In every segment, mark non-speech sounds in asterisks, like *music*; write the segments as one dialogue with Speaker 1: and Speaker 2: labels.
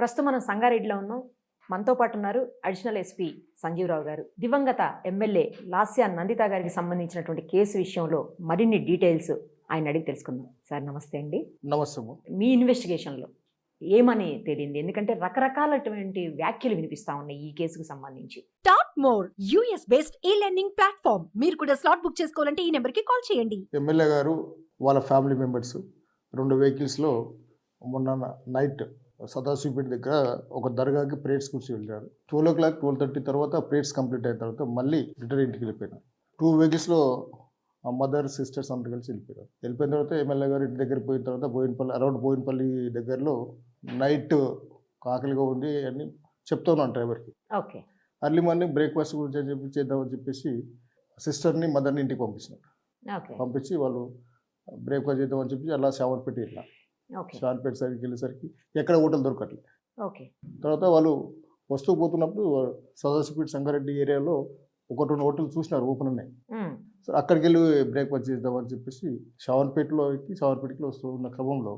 Speaker 1: ప్రస్తుతం మనం సంగారెడ్డిలో ఉన్నాం. మనతో పాటు ఉన్నారు అడిషనల్ ఎస్పీ సంజీవరావు గారు. దివంగత ఎమ్మెల్యే లాస్యా నందిత గారికి సంబంధించినటువంటి కేసు విషయంలో మరిన్ని డీటెయిల్స్ ఆయన అడిగి తెలుసుకుందాం. సార్ నమస్తే అండి.
Speaker 2: నమస్తే.
Speaker 1: మీ ఇన్వెస్టిగేషన్లో ఏమని తెలియంది ఎందుకంటే రకరకాలటువంటి వ్యాఖ్యలు వినిపిస్తా ఉన్నాయి ఈ కేసుకు సంబంధించి.
Speaker 3: Top more US based e learning platform మీరు కూడా స్లాట్ బుక్ చేసుకోవాలంటే ఈ నెంబర్కి కాల్ చేయండి.
Speaker 2: ఎమ్మెల్యే గారు వాళ్ళ ఫ్యామిలీ మెంబర్స్ రెండు వెహికల్స్లో మొన్న నైట్ సదాశివపేట దగ్గర ఒక దర్గాకి ప్రేయర్స్ కూర్చి వెళ్ళారు. Twelve o'clock twelve thirty తర్వాత ప్రేయర్స్ కంప్లీట్ అయిన తర్వాత మళ్ళీ రిటర్న్ ఇంటికి వెళ్ళిపోయినారు. టూ వెహికల్స్లో మదర్ సిస్టర్స్ అందరు కలిసి వెళ్ళిపోయారు. వెళ్ళిపోయిన తర్వాత ఎమ్మెల్యే గారు ఇంటి దగ్గర పోయిన తర్వాత బోయినపల్లి అరౌండ్ బోయినపల్లి దగ్గరలో నైట్ ఆకలిగా ఉంది అని చెప్తా ఉన్నాను డ్రైవర్కి
Speaker 1: ఓకే
Speaker 2: అర్లీ మార్నింగ్ బ్రేక్ఫాస్ట్ గురించి అని చెప్పి చేద్దామని చెప్పేసి సిస్టర్ని మదర్ని ఇంటికి పంపించినారు. పంపించి వాళ్ళు బ్రేక్ఫాస్ట్ చేద్దామని చెప్పి అలా శావర్పేట వెళ్ళిన
Speaker 1: ఓకే
Speaker 2: శావర్పేట సైడ్కి వెళ్ళేసరికి ఎక్కడ హోటల్ దొరకట్లేదు
Speaker 1: ఓకే.
Speaker 2: తర్వాత వాళ్ళు వస్తూ పోతున్నప్పుడు సదాశివపేట సంగారెడ్డి ఏరియాలో ఒకటి రెండు హోటల్ చూసినారు ఓపెన్ ఉన్నాయి. సో అక్కడికి వెళ్ళి బ్రేక్ఫాస్ట్ చేద్దామని చెప్పేసి షావర్పేటలో ఎక్కి షావర్పేటకి వస్తూ ఉన్న క్రమంలో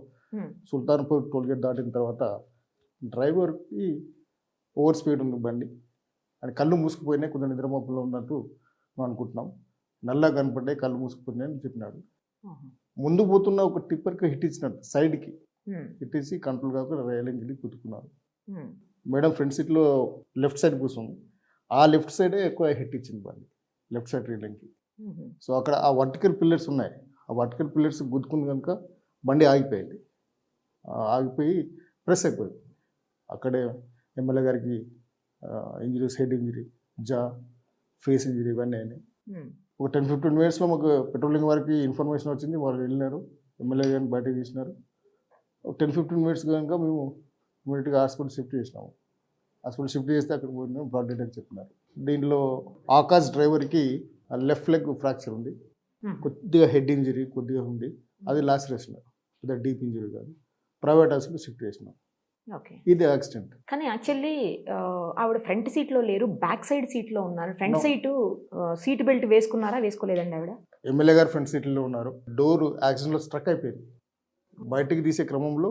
Speaker 2: సుల్తాన్పూర్ టోల్గేట్ దాటిన తర్వాత డ్రైవర్కి ఓవర్ స్పీడ్ ఉంది బండి. అని కళ్ళు మూసుకుపోయినాయి కొంచెం నిద్రమప్పులో ఉన్నట్టు మనం అనుకుంటున్నాం. నల్లా కనపడ్డాయి కళ్ళు మూసుకుపోయినాయి అని చెప్పినాడు. ముందు పోతున్న ఒక టిప్పర్కి హిట్ ఇచ్చినట్టు సైడ్కి. హిట్ ఇచ్చి కంట్రోల్ కాకుండా రైలింగ్ వెళ్ళి కుతుకున్నారు
Speaker 1: ఉమ్,
Speaker 2: మేడం ఫ్రంట్ సీట్లో లెఫ్ట్ సైడ్ కూర్చుంది. ఆ లెఫ్ట్ సైడే ఎక్కువ హిట్ ఇచ్చింది బండి లెఫ్ట్ సైడ్ రైలింగ్కి. సో అక్కడ ఆ వర్టికల్ పిల్లర్స్ ఉన్నాయి. ఆ వర్టికల్ పిల్లర్స్ గుద్దుకుంది కనుక బండి ఆగిపోయింది. ఆగిపోయి ప్రెస్ అయిపోయింది. అక్కడే ఎమ్మెల్యే గారికి injuries head injury jaw face injury ఇవన్నీ అయినాయి. ఒక టెన్ ఫిఫ్టీన్ మినిట్స్లో మాకు పెట్రోలింగ్ వారికి ఇన్ఫర్మేషన్ వచ్చింది. వాళ్ళు వెళ్ళినారు. ఎమ్మెల్యే గారిని బయటకు తీసినారు. ఒక టెన్ ఫిఫ్టీన్ మినిట్స్ కనుక మేము ఇమీడియట్గా హాస్పిటల్ షిఫ్ట్ చేసినాము. హాస్పిటల్ షిఫ్ట్ చేస్తే అక్కడ పోయినా. బ్లడ్ అని చెప్పినారు. దీనిలో ఆకాశ్ డ్రైవర్కి లెఫ్ట్ లెగ్ ఫ్రాక్చర్ ఉంది.
Speaker 1: ఉమ్.
Speaker 2: కొద్దిగా హెడ్ ఇంజరీ కొద్దిగా ఉంది. అది లాస్ట్ రెస్ట్ పెద్ద డీప్ ఇంజరీ కాదు. ప్రైవేట్ హాస్పిటల్ షిఫ్ట్ చేసినాం. ఇది యాక్సిడెంట్.
Speaker 1: కానీ యాక్చువల్లీ ఆవిడ ఫ్రంట్ సీట్లో లేరు బ్యాక్ సైడ్ సీట్లో ఉన్నారు. ఫ్రంట్. సీటు సీట్ బెల్ట్ వేసుకున్నారా వేసుకోలేదండి ఆవిడ?
Speaker 2: ఎమ్మెల్యే గారు ఫ్రంట్ సీట్లో ఉన్నారు. డోర్ యాక్సిడెంట్లో స్ట్రక్ అయిపోయింది. బయటికి తీసే క్రమంలో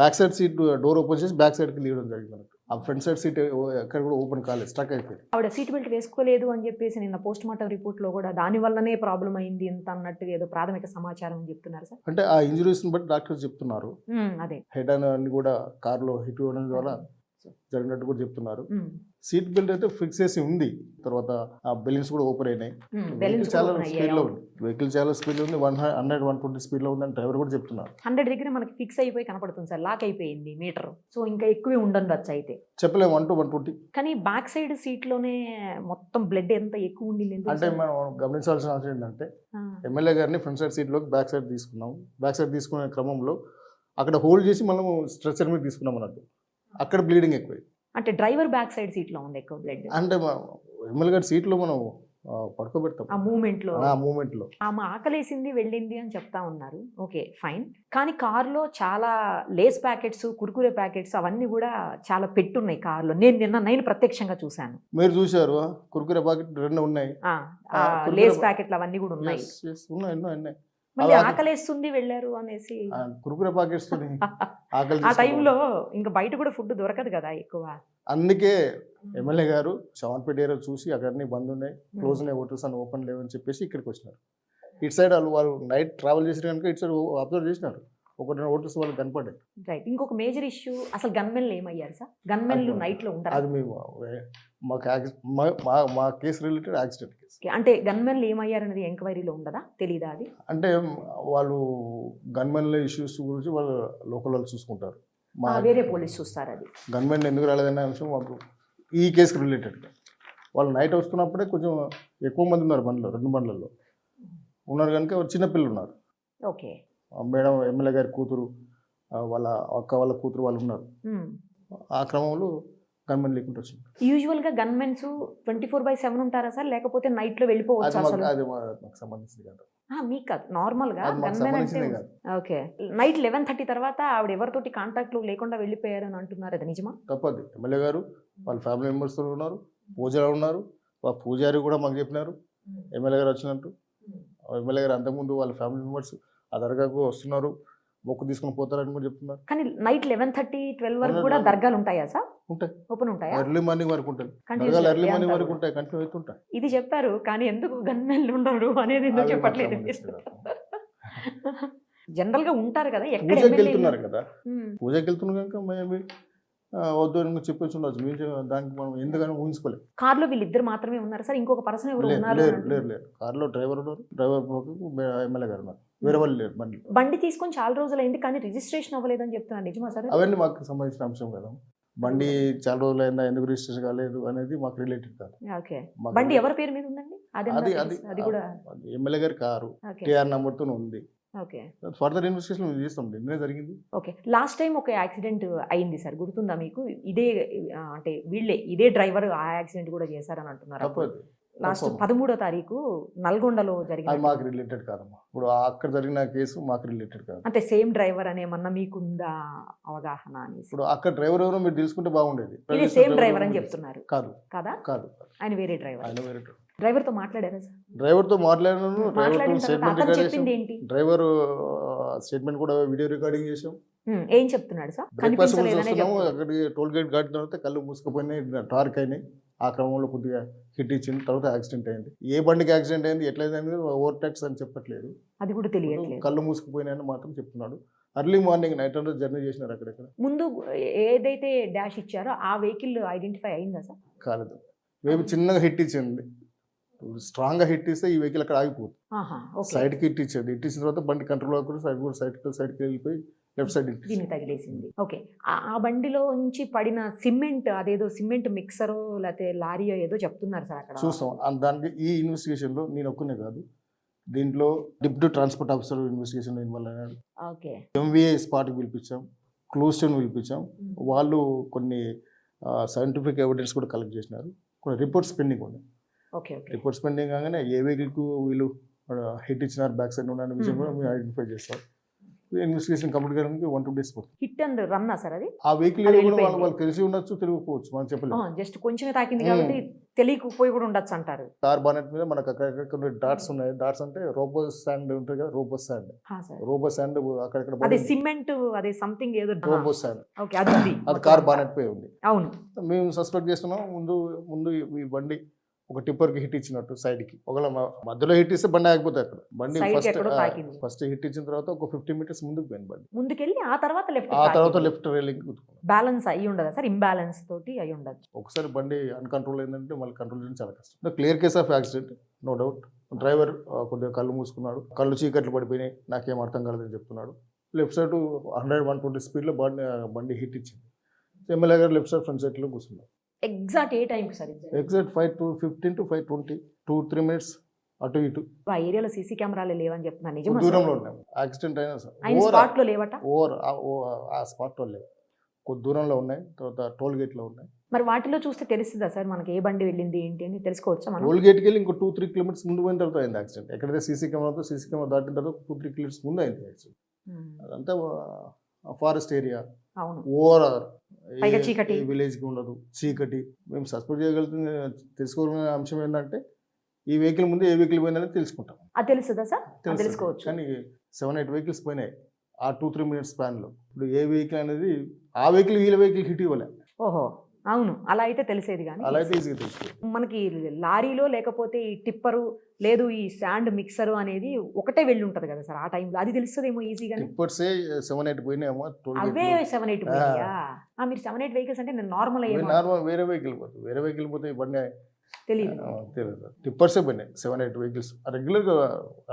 Speaker 2: back side seat door open చేసి బ్యాక్ సైడ్కి తీయడం జరిగింది మనకు. ఆ ఫ్రంట్ సైడ్ సీట్ ఎక్కడ కూడా ఓపెన్ కాలేదు స్ట్రక్ అయిపోయింది.
Speaker 1: ఆవిడ సీట్ బెల్ట్ వేసుకోలేదు అని చెప్పేసి నిన్న పోస్ట్ మార్టం రిపోర్ట్లో కూడా దాని వల్లనే ప్రాబ్లం అయింది ఇంత అన్నట్టుగా ఏదో ప్రాథమిక సమాచారం అని చెప్తున్నారు సార్.
Speaker 2: అంటే ఆ ఇంజరీస్ని బట్టి డాక్టర్స్ చెప్తున్నారు.
Speaker 1: అదే.
Speaker 2: హెడ్ అన్ని కూడా కార్లో హిట్ ఇవ్వడం ద్వారా జరిగినట్టు కూడా చెప్తున్నారు. సీట్ బెల్ట్ అయితే ఫిక్స్ చేసి ఉంది. తర్వాత ఆ బెలూన్స్ కూడా ఓపెన్ అయినాయి. వెహికల్ చాలా
Speaker 1: ఉన్నాయి.
Speaker 2: స్పీడ్లో ఉంది. వెహికల్ చాలా స్పీడ్ ఉంది. వన్ హండ్రెడ్ వన్ ట్వంటీ స్పీడ్లో ఉందని డ్రైవర్ కూడా చెప్తున్నారు.
Speaker 1: హండ్రెడ్ దగ్గర మనకి ఫిక్స్ అయిపోయి కనపడుతుంది సార్. లాక్ అయిపోయింది మీటర్. సో ఇంకా ఎక్కువే ఉండొచ్చు అయితే.
Speaker 2: చెప్పలేము. One two one twenty.
Speaker 1: కానీ బ్యాక్ సైడ్ సీట్లోనే మొత్తం బ్లడ్ ఎంత ఎక్కువ ఉండింది ఎందుకు
Speaker 2: అంటే? మనం గమనించాల్సిన అవసరం ఏంటంటే ఎమ్మెల్యే గారిని ఫ్రంట్ సైడ్ సీట్లోకి బ్యాక్ సైడ్ తీసుకున్నాం. బ్యాక్ సైడ్ తీసుకునే క్రమంలో అక్కడ హోల్డ్ చేసి మనము స్ట్రెచర్ మీద తీసుకున్నాం అన్నట్టు. అక్కడ బ్లీడింగ్ ఎక్కువ
Speaker 1: అంటే డ్రైవర్ బ్యాక్ సైడ్ సీట్లో ఉంది ఎక్కువ బ్లడ్.
Speaker 2: అంటే ఎమ్మెల్యే గారి సీట్లో మనం ఆ, పడుకోబెడతాం.
Speaker 1: ఆ మూమెంట్లో.
Speaker 2: ఆ మూమెంట్లో.
Speaker 1: ఆమె ఆకలేసింది వెళ్ళింది అని చెప్తా ఉన్నారు. Okay fine. కానీ కార్లో చాలా లేస్ ప్యాకెట్స్ కుర్కురే ప్యాకెట్స్ అవన్నీ కూడా చాలా పెట్టున్నాయి కార్లో. నేను నిన్న నేను ప్రత్యక్షంగా చూశాను.
Speaker 2: మీరు చూశారు కురుకురే పాకెట్ రెండు ఉన్నాయి.
Speaker 1: లేస్
Speaker 2: ప్యా-
Speaker 1: ప్యాకెట్లు అవన్నీ కూడా ఉన్నాయి
Speaker 2: ఉన్నాయి ఉన్నాయి.
Speaker 1: మళ్ళీ ఆకలేస్తుంది వెళ్ళారు అనేసి.
Speaker 2: కురుకురే పాకెట్స్ తోని *laughs* ఆకలి
Speaker 1: ఆ. టైంలో ఇంకా బయట కూడా ఫుడ్ దొరకదు కదా ఎక్కువ.
Speaker 2: అందుకే ఎమ్మెల్యే గారు చవన్పేట ఏరియా చూసి అక్కడ అన్ని బంద్ ఉన్నాయి క్లోజ్ ఉన్నాయి హోటల్స్ అని ఓపెన్ లేవని చెప్పేసి ఇక్కడికి వచ్చినారు. ఇటు సైడ్ వాళ్ళు వాళ్ళు నైట్ ట్రావెల్ చేసిన కనుక ఇటు సైడ్ అబ్జర్వ్ చేసినారు. ఒకటి రెండు హోటల్స్ వాళ్ళకి కనపడ్డాయి
Speaker 1: రైట్. ఇంకొక మేజర్ ఇష్యూ అసలు గన్మెన్లు ఏమయ్యారు సార్? గన్మెన్లు
Speaker 2: అది-
Speaker 1: నైట్లో ఉంటారు
Speaker 2: అది మేము మాకు మా- కేసు రిలేటెడ్ యాక్సిడెంట్ కేసు.
Speaker 1: అంటే గన్మెన్లు ఏమయ్యారు అనేది ఎంక్వైరీలో ఉండదా? తెలీదా అది?
Speaker 2: అంటే వాళ్ళు గన్మెన్ల ఇష్యూస్ గురించి వాళ్ళు లోకల్ వాళ్ళు చూసుకుంటారు. మా
Speaker 1: వేరే పోలీస్ చూస్తారు అది.
Speaker 2: గన్మెన్ ఎందుకు రాలేదనే అంశం మాకు ఈ కేసుకి రిలేటెడ్. వాళ్ళు నైట్ వస్తున్నప్పుడే కొంచెం ఎక్కువ మంది ఉన్నారు బండ్లో రెండు బండ్లలో. ఉన్నారు కనుక చిన్నపిల్లలు ఉన్నారు.
Speaker 1: ఓకే.
Speaker 2: మేడం ఎమ్మెల్యే గారి కూతురు వాళ్ళ అక్క వాళ్ళ కూతురు వాళ్ళు ఉన్నారు. ఆ క్రమంలో గన్మెన్ లేకుండా వచ్చింది.
Speaker 1: యూజువల్గా gunmens twenty four by seven ఉంటారా సార్? లేకపోతే
Speaker 2: నైట్లో
Speaker 1: వెళ్ళిపోవచ్చు
Speaker 2: అది మాకు సంబంధించింది కాదు.
Speaker 1: మీకు కాదు.
Speaker 2: నార్మల్గా
Speaker 1: గన్మెన్ అంటే ఓకే. నైట్ లెవెన్ థర్టీ తర్వాత ఆవిడ ఎవరితోటి కాంటాక్ట్లో లేకుండా వెళ్ళిపోయారు అని అంటున్నారు. అది నిజమా?
Speaker 2: తప్పదు. ఎమ్మెల్యే గారు వాళ్ళ ఫ్యామిలీ మెంబర్స్తో ఉన్నారు. పూజారి ఉన్నారు. వాళ్ళ పూజారి కూడా మాకు చెప్పినారు. ఎమ్మెల్యే గారు వచ్చినట్టు. ఎమ్మెల్యే గారు అంతకుముందు వాళ్ళ ఫ్యామిలీ మెంబర్స్ ఆ దర్గాకు వస్తున్నారు. మొక్కు తీసుకొని పోతారని కూడా చెప్తున్నారు.
Speaker 1: కానీ నైట్ లెవెన్ థర్టీ ట్వెల్వ్ వరకు కూడా. దర్గాలు ఉంటాయా సార్?
Speaker 2: ఉంటాయి.
Speaker 1: ఓపెన్ ఉంటాయా?
Speaker 2: ఎర్లీ మార్నింగ్ వరకు ఉంటాయి. దర్గాలు ఎర్లీ మార్నింగ్ వరకు. ఉంటాయి కంటిన్యూ అవుతుంటాయి
Speaker 1: ఇది చెప్పారు కానీ ఎందుకు గన్మెన్లు ఉండరు అనేది ఎందుకు చెప్పట్లేదు జనరల్గా ఉంటారు కదా
Speaker 2: పూజకి? వెళ్తున్నారు కదా. పూజకి వెళ్తున్నారు కనుక మేబీ వద్దు అని చెప్పేసి ఉండొచ్చు. మేము దానికి మనం ఎందుకని ఊహించుకోలేదు.
Speaker 1: కార్లో వీళ్ళిద్దరు మాత్రమే ఉన్నారు సార్ ఇంకొక పర్సన్ ఎవరు ఉన్నారు
Speaker 2: లేరు లేరు లేరు కార్లో డ్రైవర్ ఉన్నారు డ్రైవర్ ఎమ్మెల్యే గారు ఉన్నారు. వేరే వాళ్ళు లేరు బండి
Speaker 1: బండి తీసుకొని చాలా రోజులు అయింది కానీ రిజిస్ట్రేషన్ అవ్వలేదని చెప్తున్నారు నిజమా సార్?
Speaker 2: అవన్నీ మాకు సంబంధించిన అంశం కదా. బండి చాలా రోజులు అయిందా ఎందుకు రిజిస్ట్రేషన్ కాలేదు అనేది మాకు రిలేటెడ్ కాదు.
Speaker 1: ఓకే. బండి ఎవరి పేరు మీద ఉందండి? అది
Speaker 2: అది అది
Speaker 1: కూడా
Speaker 2: ఎమ్మెల్యే గారి కారు. టీఆర్ నెంబర్తో ఉంది.
Speaker 1: ఓకే.
Speaker 2: ఫర్దర్ ఇన్వెస్టిగేషన్ చేస్తాం. నిన్నే జరిగింది.
Speaker 1: ఓకే. లాస్ట్ టైం ఒక యాక్సిడెంట్ అయింది సార్. గుర్తుందా మీకు? ఇదే అంటే వీళ్ళే ఇదే డ్రైవర్ ఆ యాక్సిడెంట్ కూడా చేశారని అంటున్నారు లాస్ట్. పదమూడో తారీఖు నల్గొండలో
Speaker 2: అది
Speaker 1: జరిగిన
Speaker 2: మాకు రిలేటెడ్ కాదమ్మా. ఇప్పుడు అక్కడ జరిగిన కేసు మాకు రిలేటెడ్ కాదు.
Speaker 1: అంటే సేమ్ డ్రైవర్ అనేమన్నా మీకుందా అవగాహన అనేసి?
Speaker 2: ఇప్పుడు అక్కడ డ్రైవర్ ఎవరో మీరు తెలుసుకుంటే బాగుండేది.
Speaker 1: ఇది సేమ్ డ్రైవర్ అని చెప్తున్నారు.
Speaker 2: కాదు.
Speaker 1: కదా?
Speaker 2: కాదు
Speaker 1: ఆయన వేరే డ్రైవర్.
Speaker 2: ఆయన వేరే
Speaker 1: డ్రైవర్. తో మాట్లాడారా సార్?
Speaker 2: డ్రైవర్తో మాట్లాడాను డ్రైవర్
Speaker 1: మాట్లాడిన
Speaker 2: తో
Speaker 1: తర్వాత
Speaker 2: స్టేట్మెంట్ రికార్డ్
Speaker 1: ఏంటి?
Speaker 2: డ్రైవర్ స్టేట్మెంట్ కూడా వీడియో రికార్డింగ్ చేసాం
Speaker 1: ఏం చెప్తున్నాడు సార్?
Speaker 2: బ్రేక్ఫాస్ట్ టోల్ గేట్ దాటిన తర్వాత కళ్ళు మూసుకుపోయినాయి టార్క్ అయినాయి. ఆ క్రమంలో కొద్దిగా హిట్ ఇచ్చింది తర్వాత యాక్సిడెంట్ అయింది. ఏ బండికి యాక్సిడెంట్ అయింది ఎట్లయింది అనేది ఓవర్ ట్యాక్స్ అని చెప్పట్లేదు.
Speaker 1: అది కూడా తెలియట్లేదు.
Speaker 2: కళ్ళు మూసుకుపోయినాయని మాత్రం చెప్తున్నాడు. అర్లీ మార్నింగ్ నైట్ అంతా జర్నీ చేసినారు అక్కడక్కడ.
Speaker 1: ముందు ఏదైతే డాష్ ఇచ్చారో ఆ వెహికల్ ఐడెంటిఫై అయిందా సార్?
Speaker 2: కాలేదు. మేబీ చిన్నగా హిట్ ఇచ్చింది. స్ట్రాంగ్గా హిట్ ఇస్తే ఈ వెహికల్ అక్కడ ఆగిపోతుంది.
Speaker 1: ఆహా ఓకే.
Speaker 2: సైడ్కి హిట్ ఇచ్చేది. హిట్ ఇచ్చిన తర్వాత బండి కంట్రోల్ అవ్వకుండా సైడ్ కూడా సైడ్ సైడ్కి వెళ్ళిపోయి లెఫ్ట్ సైడ్
Speaker 1: దీన్ని తగిలేసింది. ఓకే. ఆ- బండిలో నుంచి పడిన సిమెంట్ అదేదో సిమెంట్ మిక్సరో లేకపోతే లారీయో ఏదో చెప్తున్నారు సార్ అక్కడ.
Speaker 2: చూస్తాం. దానికి ఈ ఇన్వెస్టిగేషన్లో నేను ఒక్కనే కాదు. దీంట్లో deputy transport officer investigation involve అయినాడు.
Speaker 1: ఓకే.
Speaker 2: ఎంవీఏ స్పాట్కి పిలిపించాం. క్లోజ్ టైన్ పిలిపించాం. వాళ్ళు కొన్ని సైంటిఫిక్ ఎవిడెన్స్ కూడా కలెక్ట్ చేసినారు. కొన్ని రిపోర్ట్స్ పెండింగ్ ఉన్నాయి.
Speaker 1: ఓకే
Speaker 2: రిపోర్ట్స్ పెండింగ్ కాగానే ఏ వెహికల్కు వీళ్ళు హిట్ ఇచ్చినారు బ్యాక్ సైడ్ ఉన్న విషయం కూడా మేము ఐడెంటిఫై చేస్తాం. ఇన్వెస్టిగేషన్ కంప్లీట్ చేయడానికి వన్ టూ డేస్ పడుతుంది.
Speaker 1: హిట్ అండ్ రన్నా సార్ అది?
Speaker 2: ఆ వెహికల్ వాళ్ళు. వాళ్ళు తెలిసి ఉండొచ్చు తెలియకపోవచ్చు మనం చెప్పలేము.
Speaker 1: జస్ట్ కొంచెమే తాకింది. కాబట్టి తెలియకపోయి కూడా ఉండొచ్చు అంటారు.
Speaker 2: కార్ బానెట్ మీద మనకు అక్కడక్కడ కొన్ని డాట్స్ ఉన్నాయి. డాట్స్ అంటే రోబోస్ శాండ్ ఉంటుంది కదా రోబోస్ శాండ్ రోబోస్ శాండ్ అక్కడక్కడ
Speaker 1: అదే సిమెంట్ అదే సంథింగ్ ఏదో
Speaker 2: రోబోస్ శాండ్
Speaker 1: ఓకే అది
Speaker 2: అది కార్ బానెట్ పై ఉంది.
Speaker 1: అవును.
Speaker 2: మేము సస్పెక్ట్ చేస్తున్నాం ముందు ముందు ఈ బండి ఒక టిప్పర్కి హిట్ ఇచ్చినట్టు సైడ్కి. ఒకవేళ మధ్యలో హిట్ ఇస్తే బండి ఆగిపోతుంది అక్కడ బండి ఫస్ట్. ఫస్ట్ హిట్ ఇచ్చిన తర్వాత ఒక ఫిఫ్టీ మీటర్స్ ముందుకు పోయింది బండి.
Speaker 1: ముందుకెళ్ళి ఆ తర్వాత లెఫ్ట్
Speaker 2: ఆ తర్వాత లెఫ్ట్ రైలింగ్
Speaker 1: బ్యాలెన్స్ అయ్యి ఉండదా సార్? ఇంబ్యాలెన్స్ తోటి అయి ఉండదు
Speaker 2: ఒకసారి బండి అన్కంట్రోల్ అయిందంటే మళ్ళీ కంట్రోల్ చేయడం చాలా కష్టం. Clear case of accident no doubt. Driver కొద్దిగా కళ్ళు మూసుకున్నాడు. కళ్ళు చీకట్లు పడిపోయినాయి. నాకేం అర్థం కాలేదని చెప్తున్నాడు. Left side hundred one twenty స్పీడ్లో బండి బండి హిట్ ఇచ్చింది. ఎమ్మెల్యే గారు లెఫ్ట్ సైడ్ ఫ్రంట్ సైడ్లో కూర్చున్నారు.
Speaker 1: ఎగ్జాక్ట్ ఏ టైంకి sir?
Speaker 2: Exact? Five to fifteen to five twenty two three minutes అటు ఇటు.
Speaker 1: ఆ ఏరియాలో సీసీ కెమెరాలు లేవని చెప్తున్నారు నిజమా
Speaker 2: దూరంలో ఉన్నాం యాక్సిడెంట్ అయినా సార్.
Speaker 1: ఆయన
Speaker 2: ఓవర్
Speaker 1: స్పాట్లో లేవట?
Speaker 2: ఓవర్ ఆ స్పాట్లో లేవు. కొద్ది దూరంలో ఉన్నాయి తర్వాత టోల్ గేట్లో ఉన్నాయి.
Speaker 1: మరి వాటిలో చూస్తే తెలుస్తుందా సార్ మనకి ఏ బండి వెళ్ళింది ఏంటి అని తెలుసుకోవచ్చా మనం?
Speaker 2: టోల్ గేట్కి వెళ్ళి ఇంకో టూ త్రీ కిలోమీటర్స్ ముందు పోయిన తర్వాత అయింది యాక్సిడెంట్. ఎక్కడైతే సీసీ కెమెరాతో సీసీ కెమెరా దాటిన తర్వాత టూ త్రీ కిలోమీటర్స్ ముందు అయింది యాక్సిడెంట్. అదంతా ఫారెస్ట్ ఏరియా.
Speaker 1: అవును.
Speaker 2: ఓవరాల్
Speaker 1: పైగా చీకటి.
Speaker 2: విలేజ్కి ఉండదు చీకటి. మేము సస్పెక్ట్ చేయగలుగుతున్న తెలుసుకోవాల్సిన అంశం ఏంటంటే ఈ వెహికల్ ముందు ఏ వెహికల్ పోయిందని తెలుసుకుంటాం.
Speaker 1: అది తెలుస్తుందా సార్. తెలుసుకోవచ్చు.
Speaker 2: కానీ సెవెన్ ఎయిట్ వెహికల్స్ పోయినాయి ఆ టూ త్రీ మినిట్స్ స్పాన్లో. ఇప్పుడు ఏ వెహికల్ అనేది ఆ వెహికల్ వీళ్ళ వెహికల్ హిట్ ఇవ్వలే.
Speaker 1: ఓహో. అవును అలా అయితే తెలిసేది కానీ
Speaker 2: అలా అయితే ఈజీగా తెలుస్తుంది
Speaker 1: మనకి లారీలో లేకపోతే ఈ టిప్పరు లేదు ఈ శాండ్ మిక్సరు అనేది ఒకటే వెళ్ళి ఉంటది కదా సార్ ఆ టైంలో. అది తెలుస్తుందేమో ఈజీగానే
Speaker 2: టిప్పర్సే సెవెన్ ఎయిట్ పోయినాయేమో
Speaker 1: అవే సెవెన్ ఎయిట్ మీరు సెవెన్ ఎయిట్ వెహికల్స్ అంటే నేను నార్మల్ అయ్యే
Speaker 2: నార్మల్ వేరే వెహికల్ పోతుంది వేరే వెహికల్ పోతే బండి
Speaker 1: తెలియదు
Speaker 2: టిప్పర్సే పోయినాయి. Seven eight vehicles. రెగ్యులర్గా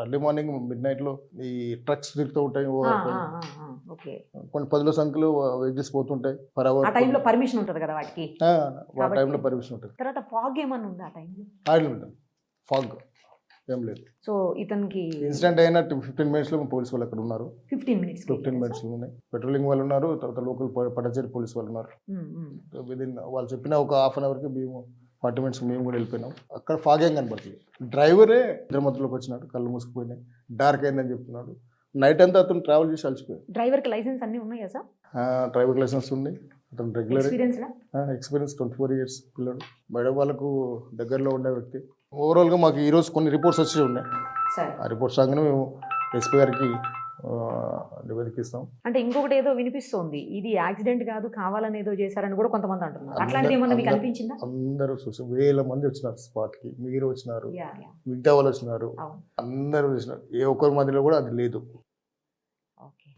Speaker 2: అర్లీ మార్నింగ్ మిడ్ నైట్లో ఈ ట్రక్స్ తిరుగుతూ ఉంటాయి కొన్ని పదుల సంఖ్యలో వెహికల్స్ పోతుంటాయి పర్ అవర్
Speaker 1: ఆ టైంలో పర్మిషన్ ఉంటది కదా వాటికి?
Speaker 2: ఆ టైంలో పర్మిషన్ ఉంటుంది.
Speaker 1: తర్వాత ఫాగ్ ఏమన్నా ఉంది ఆ టైంలో?
Speaker 2: ఆయిల్ ఉంటుంది ఫాగ్ ఏం లేదు.
Speaker 1: సో ఇతనికి
Speaker 2: ఇన్సిడెంట్ అయిన ఫిఫ్టీన్ మినిట్స్లో పోలీస్ వాళ్ళు అక్కడ ఉన్నారు.
Speaker 1: ఫిఫ్టీన్ మినిట్స్
Speaker 2: ఫిఫ్టీన్ మినిట్స్ ఉన్నాయి. పెట్రోలింగ్ వాళ్ళు ఉన్నారు తర్వాత లోకల్ పటచేరి పోలీస్ వాళ్ళు ఉన్నారు. విదిన్ వాళ్ళు చెప్పిన ఒక హాఫ్ అన్ అవర్కి మేము ఫార్టీ మినిట్స్ మేము కూడా వెళ్ళిపోయినాం. అక్కడ ఫాగ్ ఏం కనపడుతుంది డ్రైవరే ఇద్దరు మధ్యలోకి వచ్చినాడు కళ్ళు మూసుకుపోయినాయి డార్క్ అయిందని చెప్తున్నాడు. నైట్ అంతా అతను ట్రావెల్ చేసి అలసిపోయాడు.
Speaker 1: డ్రైవర్కి లైసెన్స్ అన్ని ఉన్నాయా సార్?
Speaker 2: డ్రైవర్ లైసెన్స్ ఉంది. అతను regular
Speaker 1: experience
Speaker 2: twenty four years పిల్లడు. మేడం వాళ్ళకు దగ్గరలో ఉండే వ్యక్తి. ఓవరాల్గా మాకు ఈరోజు కొన్ని రిపోర్ట్స్ వచ్చి ఉన్నాయి. ఆ రిపోర్ట్స్ రాగానే మేము ఎస్పీ గారికి ఆ, వెతికిస్తాం
Speaker 1: అంటే ఇంకొకటి ఏదో వినిపిస్తోంది. ఇది యాక్సిడెంట్ కాదు కావాలని ఏదో చేశారని కూడా కొంతమంది అంటున్నారు. అట్లాంటిది ఏమన్నా మీకు
Speaker 2: అందరు-
Speaker 1: అనిపించిందా?
Speaker 2: అందరూ చూసి వేల మంది వచ్చినారు స్పాట్కి. మీరు వచ్చినారు మిగతా వాళ్ళు వచ్చినారు. అందరూ వచ్చినారు. ఏ ఒక్కరి మధ్యలో కూడా అది లేదు.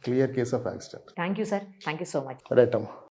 Speaker 2: Clear case of accident.
Speaker 1: Thank you sir. Thank you so much.
Speaker 2: Right అమ్మా.